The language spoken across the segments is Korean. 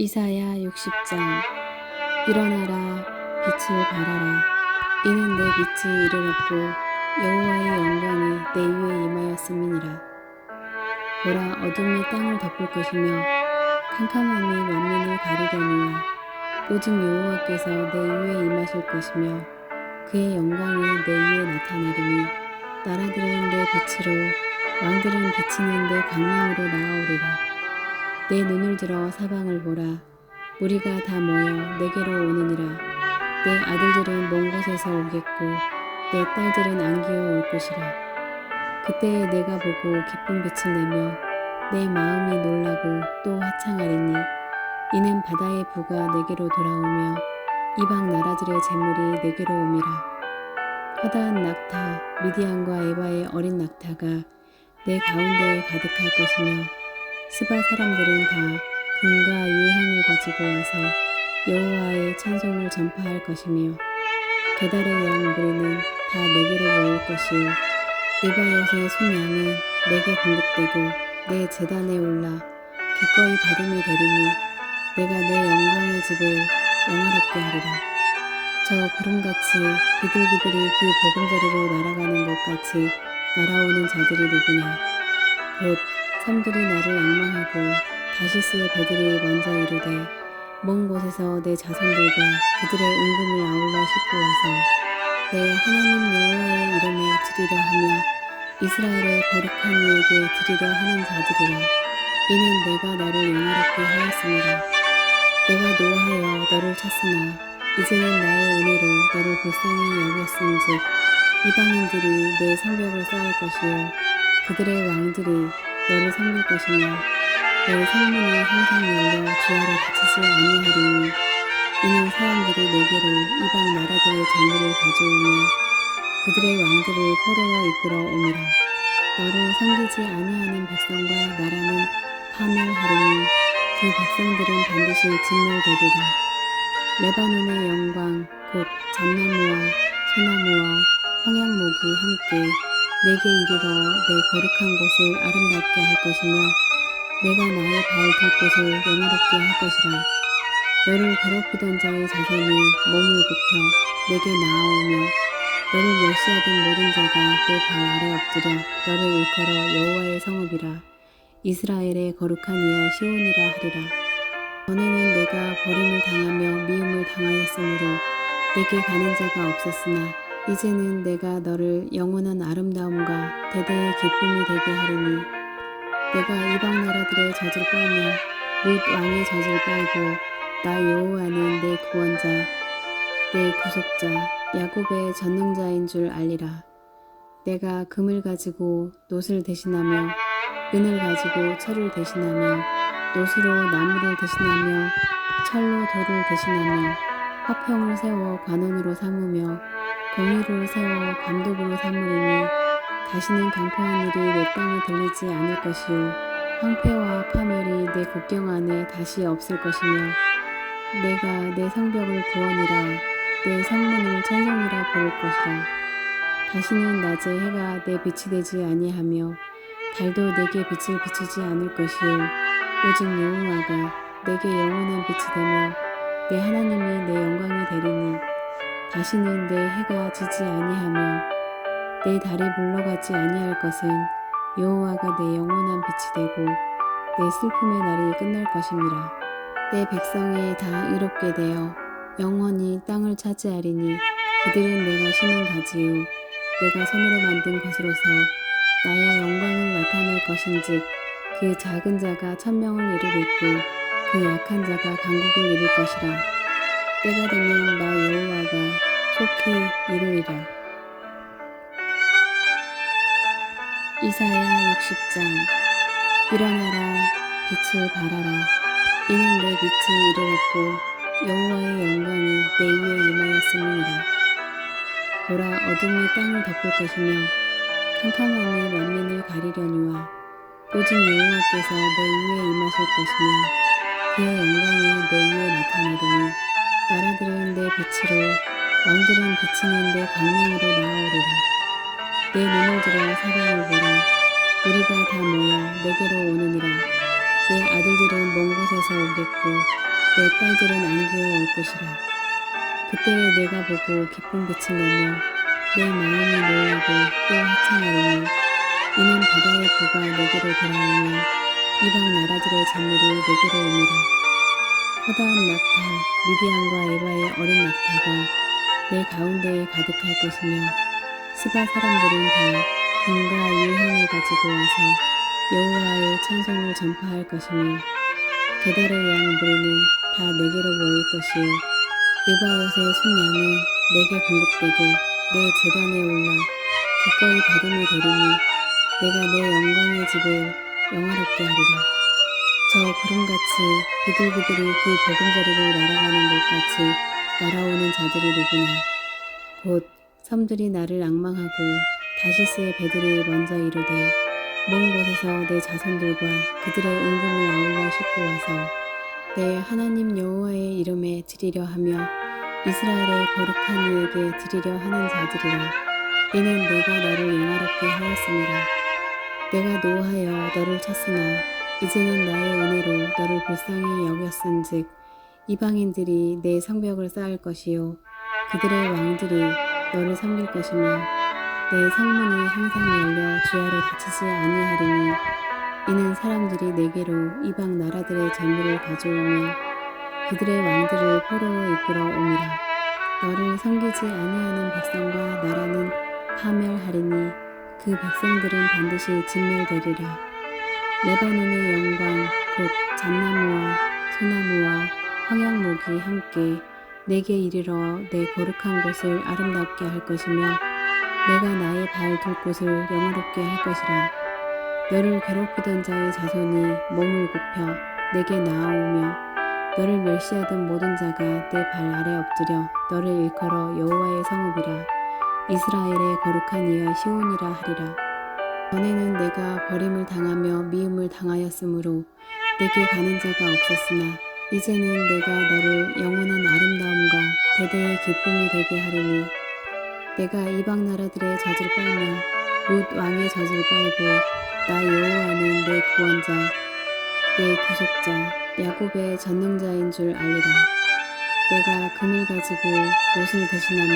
이사야 60장 일어나라 빛을 발하라. 이는 내 빛이 이르렀고 여호와의 영광이 내 위에 임하였음이니라. 보라 어둠이 땅을 덮을 것이며 캄캄함이 만민을 가리려니와 오직 여호와께서 내 위에 임하실 것이며 그의 영광이 내 위에 나타나리니 나라들은 내 빛으로 왕들은 비치는 내 광명으로 나아오리라 내 눈을 들어 사방을 보라. 우리가 다 모여 내게로 오느니라. 내 아들들은 먼 곳에서 오겠고 내 딸들은 안기어 올 것이라. 그때에 내가 보고 기쁜 빛을 내며 내 마음이 놀라고 또 화창하리니 이는 바다의 부가 내게로 돌아오며 이방 나라들의 재물이 내게로 오미라. 허다한 낙타 미디안과 에바의 어린 낙타가 내 가운데에 가득할 것이며 스바 사람들은 다 금과 유향을 가지고 와서 여호와의 찬송을 전파할 것이며 게달의 양 무리는 다 내게로 모일 것이요. 느바롯의 순양은 내게 공급되고 내 재단에 올라 기꺼이 받음이 되리니 내가 내 영광의 집을 영화롭게 하리라. 저 구름같이 비둘기들이 그 보금자리로 날아가는 것 같이 날아오는 자들이 누구냐? 곧 섬들이 나를 악망하고 다시스의 배들이 먼저 이르되 먼 곳에서 내 자손들과 그들의 은금을 아울러 싣고 와서 내 하나님 여호와의 이름에 드리려 하며 이스라엘의 거룩한 이에게 드리려 하는 자들이라. 이는 내가 너를 영화롭게 하였습니다. 내가 노하여 너를 찾으나 이제는 나의 은혜로 너를 불쌍히 여겼은즉 이방인들이 내 성벽을 쌓을 것이요 그들의 왕들이 너를 섬길 것이며 내 성문이 항상 열려 주야로 닫히지 아니하리니 이는 사람들이 내게로 이방 나라들의 재물을 가져오며 그들의 왕들을 포로로 이끌어 오미라 너를 섬기지 아니하는 백성과 나라는 파멸하리니 그 백성들은 반드시 진멸되리라. 레바논의 영광 곧 잣나무와 소나무와 황양목이 함께 내게 이르러 내 거룩한 곳을 아름답게 할 것이며 내가 나의 발될 곳을 영화롭게 할 것이라. 너를 괴롭히던 자의 자손이 몸을 굽혀 내게 나아오며 너를 멸시하던 모든 자가 내 발 아래 엎드려 너를 일컬어 여호와의 성읍이라. 이스라엘의 거룩한 이하 시온이라 하리라. 전에는 내가 버림을 당하며 미움을 당하였으므로 내게 가는 자가 없었으나 이제는 내가 너를 영원한 아름다움과 대대의 기쁨이 되게 하리니 내가 이방 나라들의 젖을 빨며 뭇 왕의 젖을 빨고 나 여호와는 내 구원자 내 구속자 야곱의 전능자인 줄 알리라. 내가 금을 가지고 놋을 대신하며 은을 가지고 철을 대신하며 놋으로 나무를 대신하며 철로 돌을 대신하며 화평을 세워 관원으로 삼으며 공의를 세워 감독으로 삼으리니 다시는 강포한 일이 내 땅에 들리지 않을 것이요. 황폐와 파멸이 내 국경 안에 다시 없을 것이며 내가 내 성벽을 구원이라 내 성문을 찬송이라 부를 것이라. 다시는 낮에 해가 내 빛이 되지 아니하며 달도 내게 빛을 비추지 않을 것이요. 오직 여호와가 내게 영원한 빛이 되며 내 하나님이 내 영광이 되리니 다시는 내 해가 지지 아니하며 내 달이 물러가지 아니할 것은 여호와가 내 영원한 빛이 되고 내 슬픔의 날이 끝날 것임이라. 내 백성이 다 의롭게 되어 영원히 땅을 차지하리니 그들은 내가 심은 가지요. 내가 손으로 만든 것으로서 나의 영광을 나타낼 것인즉 그 작은 자가 천명을 이루겠고 그 약한 자가 강국을 이룰 것이라 때가 되면 나 여호와가 속히 이루리라. 이사야 60장. 일어나라 빛을 발하라. 이는 내 빛이 이르렀고 여호와의 영광이 내 위에 임하였음이니라. 보라 어둠이 땅을 덮을 것이며 캄캄함이 만민을 가리려니와 오직 여호와께서 내 위에 임하실 것이며 그의 영광이 내 위에 나타나리니 나라들은 내 빛으로 왕들은 비치는 내 광명으로 나아오리라. 내 눈을 들어 사방을 보라. 우리가 다 모여 내게로 오느니라. 내 아들들은 먼 곳에서 오겠고 내 딸들은 안기어 올 것이라. 그때에 내가 보고 기쁜 빛을 내며 내 마음이 놀라고 또 하창하리니 이는 바다의 부가 내게로 돌아오며 이방 나라들의 재물이 내게로 옵니다. 허다한 낙타 미디안과 에바의 어린 낙타가 내 가운데에 가득할 것이며 스바 사람들은 다 금과 유향을 가지고 와서 여호와의 찬송을 전파할 것이며 게달의 양 무리는 다 내게로 모일 것이요 느바롯의 순양은 내게 공급되고 내 재단에 올라 기꺼이 받음이 되리니 내가 내 영광의 집을 영화롭게 하리라 저 구름같이 비들비들이 그 보금자리로 날아가는 것 같이 날아오는 자들이 누구냐? 곧 섬들이 나를 악망하고 다시스의 배들이 먼저 이르되 먼 곳에서 내 자손들과 그들의 은금을 아울러 싣고 와서 내 하나님 여호와의 이름에 드리려 하며 이스라엘의 거룩한 이에게 드리려 하는 자들이라. 이는 내가 너를 영화롭게 하였습니다. 내가 노하여 너를 찾으나 이제는 나의 은혜로 너를 불쌍히 여겼은즉 이방인들이 내 성벽을 쌓을 것이요 그들의 왕들이 너를 섬길 것이며 내 성문이 항상 열려 주야를 다치지 아니하리니 이는 사람들이 내게로 이방 나라들의 재물을 가져오며 그들의 왕들을 포로로 이끌어 옵니다. 너를 섬기지 아니하는 백성과 나라는 파멸하리니 그 백성들은 반드시 진멸되리라. 레바논의 영광 곧 잣나무와 소나무와 황양목이 함께 내게 이르러 내 거룩한 곳을 아름답게 할 것이며 내가 나의 발 둘 곳을 영화롭게 할 것이라. 너를 괴롭히던 자의 자손이 몸을 굽혀 내게 나아오며 너를 멸시하던 모든 자가 내 발 아래 엎드려 너를 일컬어 여호와의 성읍이라. 이스라엘의 거룩한 이여 시온이라 하리라 전에는 내가 버림을 당하며 미움을 당하였으므로 내게 가는 자가 없었으나 이제는 내가 너를 영원한 아름다움과 대대의 기쁨이 되게 하리니 내가 이방 나라들의 젖을 빨며 룻 왕의 젖을 빨고 나 여호와는 내 구원자 내 구속자 야곱의 전능자인 줄 알리라. 내가 금을 가지고 옷을 대신하며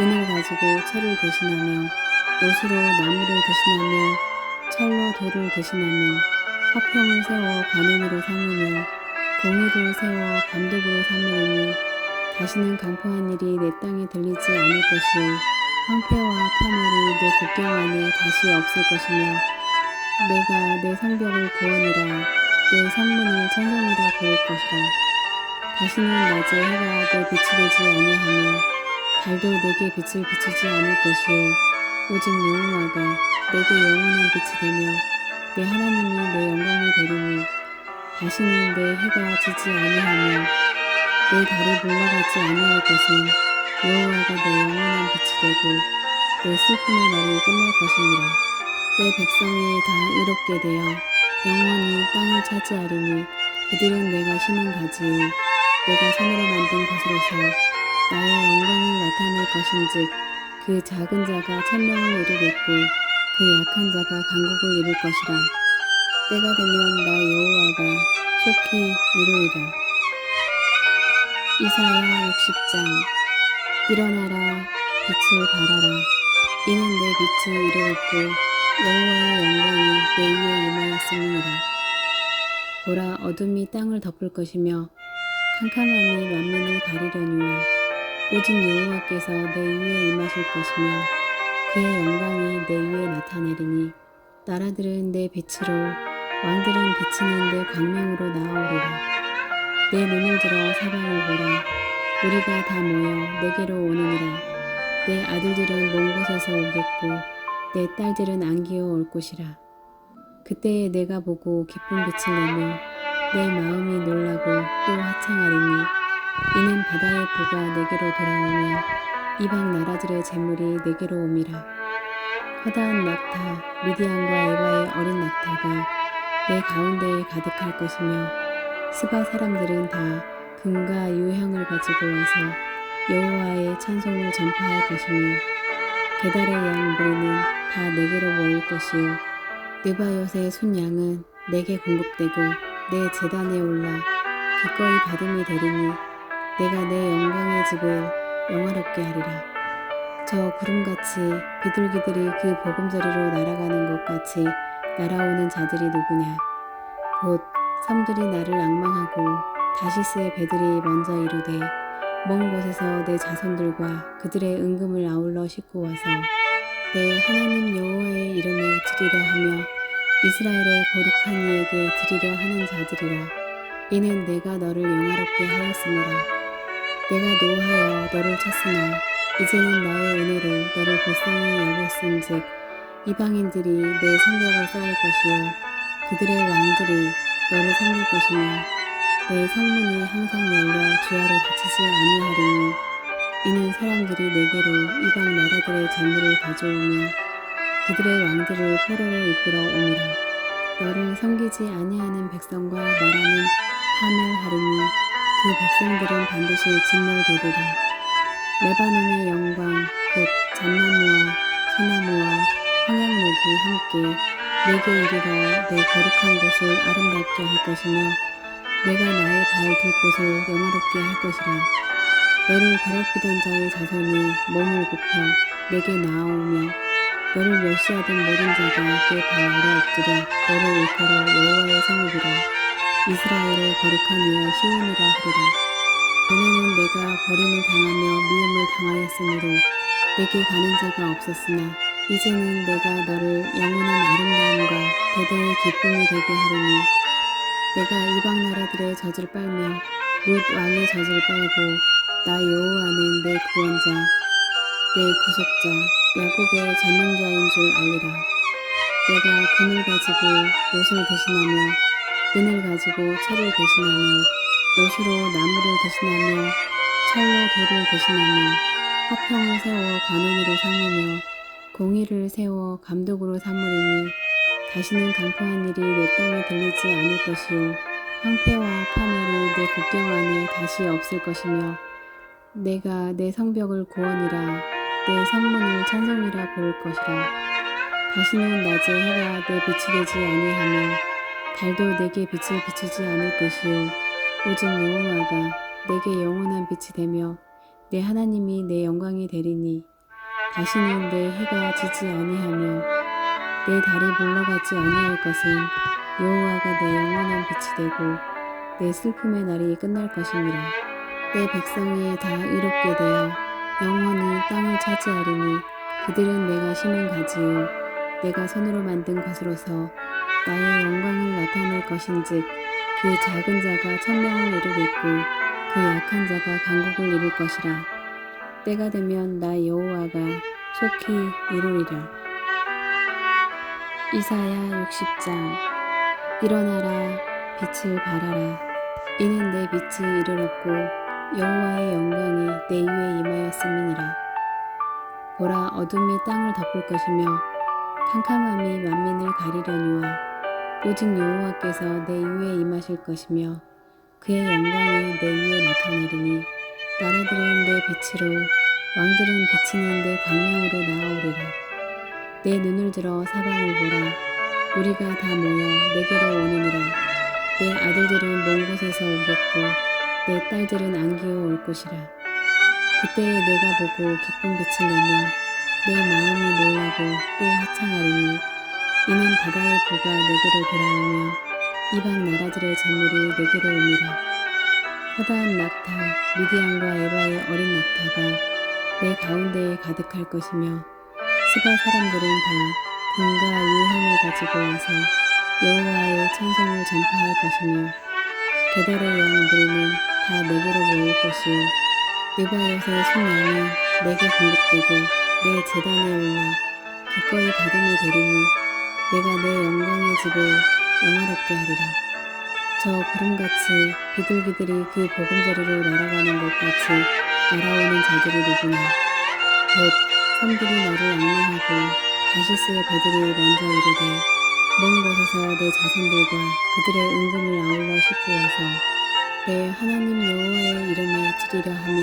은을 가지고 철을 대신하며 옷으로 나무를 대신하며 철로 돌을 대신하며 화평을 세워 관원으로 삼으며 공의를 세워 감독으로 삼으리니 다시는 강포한 일이 내 땅에 들리지 않을 것이요. 황폐와 파멸이 내 국경 안에 다시 없을 것이며 내가 내 성벽을 구원이라. 내 성문을 천성이라 부를 것이라. 다시는 낮에 해가 내 빛이 되지 아니하며 달도 내게 빛을 비추지 않을 것이요 오직 여호와가 내게 영원한 빛이 되며 내 하나님이 내 영광이 되리니 다시는 내 해가 지지 아니하며 내 달이 물러가지 아니할 것은 여호와가 내 영원한 빛이 되고 내 슬픔의 날이 끝날 것입니다. 내 백성이 다 이롭게 되어 영원히 땅을 차지하리니 그들은 내가 심은 가지요 내가 손으로 만든 것으로서 나의 영광을 나타낼 것인즉 그 작은 자가 천명을 이루겠고 그 약한 자가 강국을 이룰 것이라. 때가 되면 나 여호와가 속히 이루리라. 이사야 60장. 일어나라 빛을 발하라. 이는 내 빛이 이르렀고 여호와의 영광이 내 위에 임하였음이니라. 보라 어둠이 땅을 덮을 것이며 캄캄함이 만민을 가리려니와 오직 여호와께서 내 위에 임하실 것이며 그의 영광이 내 위에 나타내리니 나라들은 내 빛으로 왕들은 비치는 내 광명으로 나아오리라. 내 눈을 들어 사방을 보라. 우리가 다 모여 내게로 오느니라. 내 아들들은 먼 곳에서 오겠고 내 딸들은 안기어 올 것이라. 그때에 내가 보고 기쁜 빛을 내며 내 마음이 놀라고 또 하창하리니 이는 바다의 부가 내게로 돌아오며 이방 나라들의 재물이 내게로 옴이라. 허다한 낙타 미디안과 에바의 어린 낙타가 내 가운데에 가득할 것이며 스바 사람들은 다 금과 유향을 가지고 와서 여호와의 찬송을 전파할 것이며 게달의 양 무리는 다 내게로 모일 것이요. 느바롯의 순양은 내게 공급되고 내 재단에 올라 기꺼이 받음이 되리니 내가 내 집을 영화롭게 하리라. 저 구름같이 비둘기들이 그 보금자리로 날아가는 것 같이 날아오는 자들이 누구냐? 곧 섬들이 나를 악망하고 다시스의 배들이 먼저 이르되 먼 곳에서 내 자손들과 그들의 은금을 아울러 싣고 와서 내 하나님 여호와의 이름에 드리려 하며 이스라엘의 거룩한 이에게 드리려 하는 자들이라 이는 내가 너를 영화롭게 하였습니다. 내가 노하여 너를 쳤으나 이제는 나의 은혜로 너를 불쌍히 여겼은즉 이방인들이 내 성벽을 쌓을 것이요 그들의 왕들이 너를 섬길 것이며 내 성문이 항상 열려 주야로 닫히지 아니하리니 이는 사람들이 내게로 이방 나라들의 재물을 가져오며 그들의 왕들을 포로로 이끌어 오미라. 너를 섬기지 아니하는 백성과 나라는 파멸하리니 그 백성들은 반드시 진멸되리라. 레바논의 영광 곧 잣나무와 소나무와 황양목이 함께 내게 이르러 내 거룩한 곳을 아름답게 할 것이며 내가 나의 발둘 곳을 영화롭게 할 것이라. 너를 괴롭히던 자의 자손이 몸을 굽혀 내게 나아오며 너를 멸시하던 모든 자가 내 발 아래 엎드려 너를 일컬어 여호와의 성읍이라 이스라엘의 거룩한 이여 시온이라 하리라. 전에는 내가 버림을 당하며 미움을 당하였으므로 내게 가는 자가 없었으나 이제는 내가 너를 영원한 아름다움과 대대의 기쁨이 되게 하리니 내가 이방 나라들의 젖을 빨며 뭇 왕의 젖을 빨고 나 여호와는 내 구원자 내 구속자 야곱의 전능자인 줄 알리라. 내가 금을 가지고 못을 대신하며 은을 가지고 철을 대신하며 못으로 나무를 대신하며 철로 돌을 대신하며 화평을 세워 관원으로 삼으며 공의를 세워 감독으로 삼으리니 다시는 강포한 일이 내 땅에 들리지 않을 것이요. 황폐와 파멸이 내 국경 안에 다시 없을 것이며 내가 내 성벽을 구원이라 내 성문을 찬송이라 부를 것이라. 다시는 낮에 해가 내 빛이 되지 아니하며 달도 내게 빛을 비추지 않을 것이요 오직 여호와가 내게 영원한 빛이 되며 내 하나님이 내 영광이 되리니 다시는 내 해가 지지 아니하며 내 달이 물러가지 아니할 것은 여호와가 내 영원한 빛이 되고 내 슬픔의 날이 끝날 것입니다. 내 백성이 다 의롭게 되어 영원히 땅을 차지하리니 그들은 내가 심은 가지요 내가 손으로 만든 것으로서 나의 영광을 나타낼 것인즉 그 작은 자가 천명을 이루겠고 그 약한 자가 강국을 이룰 것이라. 때가 되면 나 여호와가 속히 이루리라. 이사야 60장. 일어나라 빛을 발하라. 이는 내 빛이 이르렀고 여호와의 영광이 내 위에 임하였음이니라. 보라 어둠이 땅을 덮을 것이며 캄캄함이 만민을 가리려니와 오직 여호와께서 내 위에 임하실 것이며 그의 영광이 내 위에 나타내리니 나라들은 내 빛으로 왕들은 비치는 내 광명으로 나아오리라. 내 눈을 들어 사방을 보라. 우리가 다 모여 내게로 오느니라. 내 아들들은 먼 곳에서 오겠고 내 딸들은 안기어 올 것이라. 그때에 내가 보고 기쁜 빛을 내며 내 마음이 놀라고 또 하창하리니 이는 바다의 부가 내게로 돌아오며 이방 나라들의 재물이 내게로 오니라 허다한 낙타 미디안과 에바의 어린 낙타가 내 가운데에 가득할 것이며 스바 사람들은 다 금과 유향을 가지고 와서 여호와의 찬송을 전파할 것이며 게달의 양 무리는 다 내게로 모일 것이요. 느바롯의 순양이 내게 공급되고 내 재단에 올라 기꺼이 받음이 되리니 내가 내 영광의 집을 영화롭게 하리라. 저 구름같이 비둘기들이 그 보금자리로 날아가는 것 같이 날아오는 자들이 누구냐 곧 섬들이 나를 악망하고 다시스의 배들이 먼저 이르되 먼 곳에서 내 자손들과 그들의 은금을 아울러 싣고 와서 내 하나님 여호와의 이름에 드리려 하며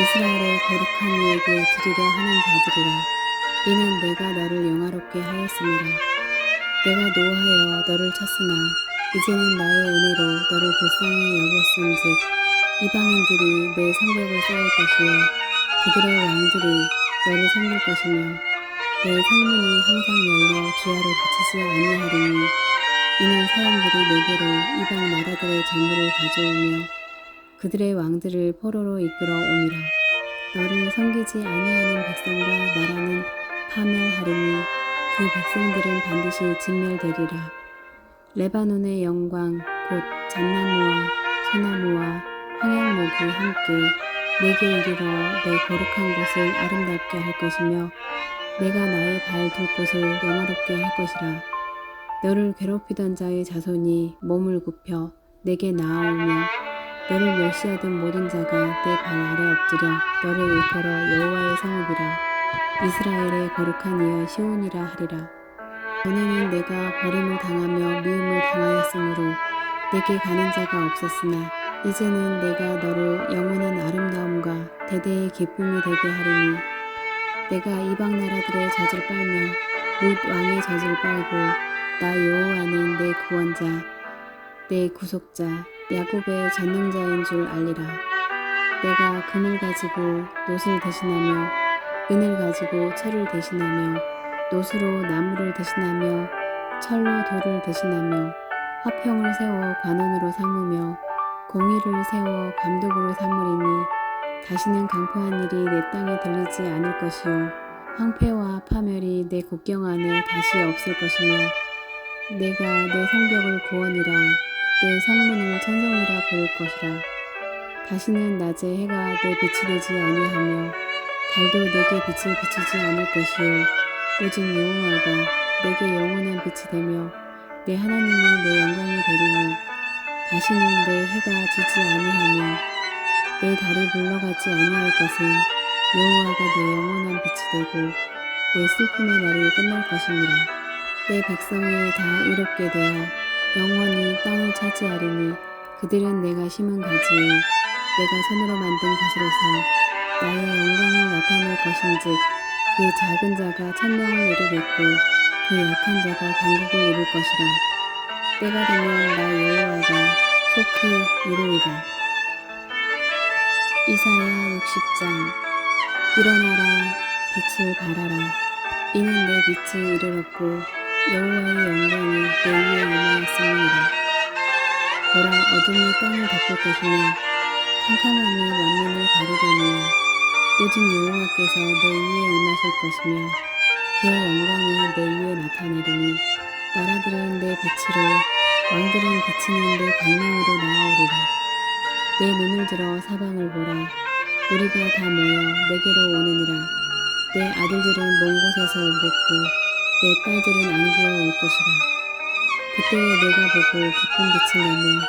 이스라엘의 거룩한 이에게 드리려 하는 자들이라. 이는 내가 너를 영화롭게 하였습니다 내가 노하여 너를 쳤으나 이제는 나의 은혜로 너를 불쌍히 여겼은즉 이방인들이 내 성벽을 쌓을 것이요 그들의 왕들이 너를 섬길 것이며 내 성문이 항상 열려 주야로 닫히지 아니하리니 이는 사람들이 내게로 이방 나라들의 재물을 가져오며 그들의 왕들을 포로로 이끌어 오미라. 너를 섬기지 아니하는 백성과 나라는 파멸하리니 그 백성들은 반드시 진멸되리라. 레바논의 영광 곧 잣나무와 소나무와 황양목이 함께 내게 이르러 내 거룩한 곳을 아름답게 할 것이며 내가 나의 발 둘 곳을 영화롭게 할 것이라. 너를 괴롭히던 자의 자손이 몸을 굽혀 내게 나아오며 너를 멸시하던 모든 자가 내 발 아래 엎드려 너를 일컬어 여호와의 성읍이라 이스라엘의 거룩한 이여 시온이라 하리라. 전에는 내가 버림을 당하며 미움을 당하였으므로 내게 가는 자가 없었으나 이제는 내가 너를 영원한 아름다움과 대대의 기쁨이 되게 하리니 내가 이방 나라들의 젖을 빨며 뭇 왕의 젖을 빨고 나 여호와는 내 구원자 내 구속자 야곱의 전능자인 줄 알리라. 내가 금을 가지고 노을 대신하며 은을 가지고 철을 대신하며 노수로 나무를 대신하며 철로 돌을 대신하며 화평을 세워 관원으로 삼으며 공의를 세워 감독으로 삼으리니 다시는 강포한 일이 내 땅에 들리지 않을 것이요. 황폐와 파멸이 내 국경 안에 다시 없을 것이며 내가 내 성벽을 구원이라 내 성문을 천성이라 부를 것이라. 다시는 낮에 해가 내 빛이 되지 아니하며 달도 내게 빛을 비추지 않을 것이요 오직 여호와가 내게 영원한 빛이 되며 내 하나님이 내 영광이 되리니 다시는 내 해가 지지 아니하며 내 달이 물러가지 아니할 것은 여호와가 내 영원한 빛이 되고 내 슬픔의 날이 끝날 것입니다. 내 백성이 다 이롭게 되어 영원히 땅을 차지하리니 그들은 내가 심은 가지요 내가 손으로 만든 것으로서 나의 영광을 나타낼 것인즉 그 작은 자가 천명을 이루겠고 그 약한 자가 강국을 이룰 것이라. 때가 되면 나 여호와가 속히 이루리라. 이사야 60장. 일어나라 빛을 발하라. 이는 내 빛이 이르렀고 여호와의 영광이 내 위에 임하였음이니라. 보라 어둠이 땅을 덮을 것이며 캄캄함이 만민을 오직 여호와께서 내 위에 임하실 것이며 그의 영광이 내 위에 나타내리니 나라들은 내 빛으로 왕들은 비치는 내 광명으로 나아오리라. 내 눈을 들어 사방을 보라. 우리가 다 모여 내게로 오느니라. 내 아들들은 먼 곳에서 오겠고 내 딸들은 안기어 올 것이라. 그때에 내가 보고 빛을 내며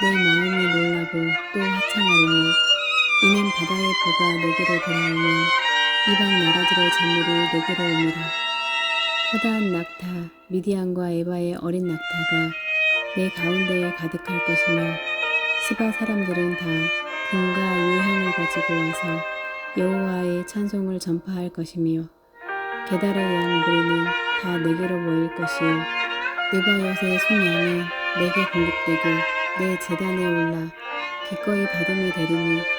내 마음이 놀라고 또 화창하리니 이는 바다의 보가 내게로 돌아오면 이방 나라들의 재물이 내게로 옵니다. 커다란 낙타 미디안과 에바의 어린 낙타가 내 가운데에 가득할 것이며 스바 사람들은 다 금과 유향을 가지고 와서 여호와의 찬송을 전파할 것이며 게달의 양 무리는 다 내게로 모일 것이요 느바롯의 순양은 내게 공급되고 내 재단에 올라 기꺼이 받음이 되리니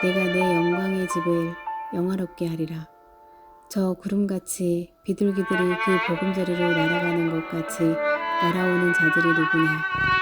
내가 내 영광의 집을 영화롭게 하리라. 저 구름같이 비둘기들이 그 보금자리로 날아가는 것 같이 날아오는 자들이 누구냐?